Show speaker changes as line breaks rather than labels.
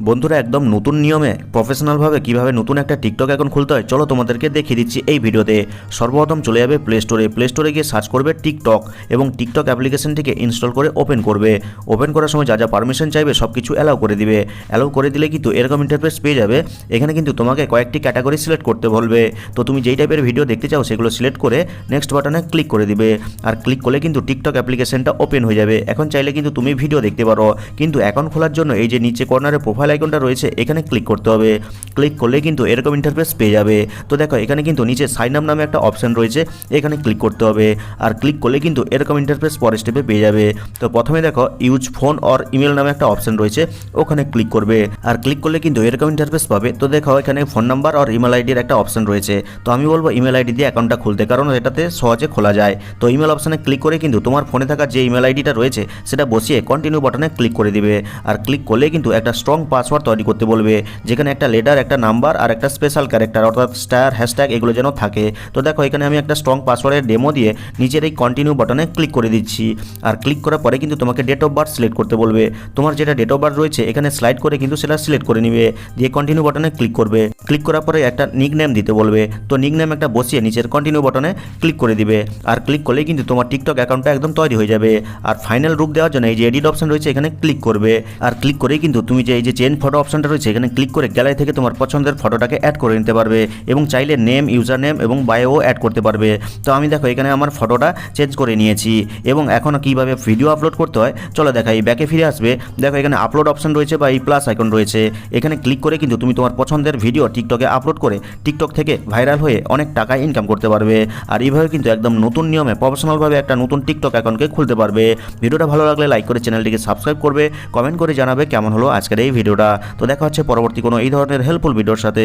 বন্ধুরা, একদম নতুন নিয়মে প্রফেশনালভাবে কীভাবে নতুন একটা টিকটক অ্যাকাউন্ট খুলতে হয়, চলো তোমাদেরকে দেখিয়ে দিচ্ছি এই ভিডিওতে। সর্বপ্রথম চলে যাবে প্লে স্টোরে প্লে স্টোরে গিয়ে সার্চ করবে টিকটক এবং টিকটক অ্যাপ্লিকেশনটিকে ইনস্টল করে ওপেন করবে। ওপেন করার সময় যা যা পারমিশন চাইবে সব কিছু অ্যালাউ করে দিবে। অ্যালাউ করে দিলে কিন্তু এরকম ইন্টারফেস পেয়ে যাবে। এখানে কিন্তু তোমাকে কয়েকটি ক্যাটাগরি সিলেক্ট করতে বলবে। তো তুমি যেই টাইপের ভিডিও দেখতে চাও, সেগুলো সিলেক্ট করে নেক্সট বাটনে ক্লিক করে দিবে। আর ক্লিক করলে কিন্তু টিকটক অ্যাপ্লিকেশনটা ওপেন হয়ে যাবে। এখন চাইলে কিন্তু তুমি ভিডিও দেখতে পারো। কিন্তু অ্যাকাউন্ট খোলার জন্য এই যে নিচে কর্নারে প্রোফাইল আইকনটা রয়েছে, এখানে ক্লিক করতে হবে। ক্লিক করলে কিন্তু এরকম ইন্টারফেস পেয়ে যাবে। তো দেখো, এখানে কিন্তু নিচে সাইন আপ নামে একটা অপশন রয়েছে, এখানে ক্লিক করতে হবে। আর ক্লিক করলে কিন্তু এরকম ইন্টারফেস পরের স্টেপে পেয়ে যাবে। তো প্রথমে দেখো ইউজ ফোন অর ইমেল নামে একটা অপশন রয়েছে, ওখানে ক্লিক করবে। আর ক্লিক করলে কিন্তু এরকম ইন্টারফেস পাবে। তো দেখো, এখানে ফোন নাম্বার আর ইমেল আইডির একটা অপশন রয়েছে। তো আমি বলব ইমেল আইডি দিয়ে অ্যাকাউন্টটা খুলতে, কারণ এটাতে সহজে খোলা যায়। তো ইমেল অপশানে ক্লিক করে কিন্তু তোমার ফোনে থাকা যে ইমেল আইডিটা রয়েছে, সেটা বসিয়ে কন্টিনিউ বাটনে ক্লিক করে দিবে। আর ক্লিক করলে কিন্তু একটা স্ট্রং পাসওয়ার্ড তৈরি করতে বলবে, যেখানে একটা লেটার একটা নাম্বার আর একটা স্পেশাল ক্যারেক্টার অর্থাৎ স্টার হ্যাশট্যাগ এগুলো যেন থাকে। তো দেখো, এখানে আমি একটা স্ট্রং পাসওয়ার্ডের ডেমো দিয়ে নিচের এই কন্টিনিউ বাটনে ক্লিক করে দিচ্ছি। আর ক্লিক করার পরে কিন্তু তোমাকে ডেট অফ বার্থ সিলেক্ট করতে বলবে। তোমার যেটা ডেট অফ বার্থ রয়েছে, এখানে স্লাইড করে কিন্তু সেটা সিলেক্ট করে নিবে। দিয়ে কন্টিনিউ বাটনে ক্লিক করবে। ক্লিক করার পরে একটা নিক নেম দিতে বলবে। তো নিক নেম একটা বসিয়ে নিচের কন্টিনিউ বাটনে ক্লিক করে দিবে। আর ক্লিক করলে কিন্তু তোমার টিকটক অ্যাকাউন্টটা একদম তৈরি হয়ে যাবে। আর ফাইনাল রূপ দেওয়ার জন্য এই যে এডিট অপশন রয়েছে, এখানে ক্লিক করবে। আর ক্লিক করেই কিন্তু তুমি যে, এই যে চেঞ্জ ফটো অপশনটা রয়েছে, এখানে ক্লিক করে গ্যালারি থেকে তোমার পছন্দের ফটোটাকে অ্যাড করে নিতে পারবে এবং চাইলে নেম ইউজার নেম এবং বায়োও অ্যাড করতে পারবে। তো আমি দেখো, এখানে আমার ফটোটা চেঞ্জ করে নিয়েছি এবং এখন কীভাবে ভিডিও আপলোড করতে হয়, চলো দেখাই ব্যাকে ফিরে আসবে। দেখো, এখানে আপলোড অপশন রয়েছে বা এই প্লাস আইকন রয়েছে। এখানে ক্লিক করে কিন্তু তুমি তোমার পছন্দের ভিডিও টিকটকে আপলোড করে টিকটক থেকে ভাইরাল হয়ে অনেক টাকা ইনকাম করতে পারবে। আর এইভাবে কিন্তু একদম নতুন নিয়মে প্রফেশনালভাবে একটা নতুন টিকটক অ্যাকাউন্টকে খুলতে পারবে। ভিডিওটা ভালো লাগলে লাইক করে চ্যানেলটিকে সাবস্ক্রাইব করবে কমেন্ট করে জানাবে কেমন হলো আজকের এই ভিডিওটা। তো দেখা হচ্ছে পরবর্তী কোনো এই ধরনের হেল্পফুল ভিডিওর সাথে।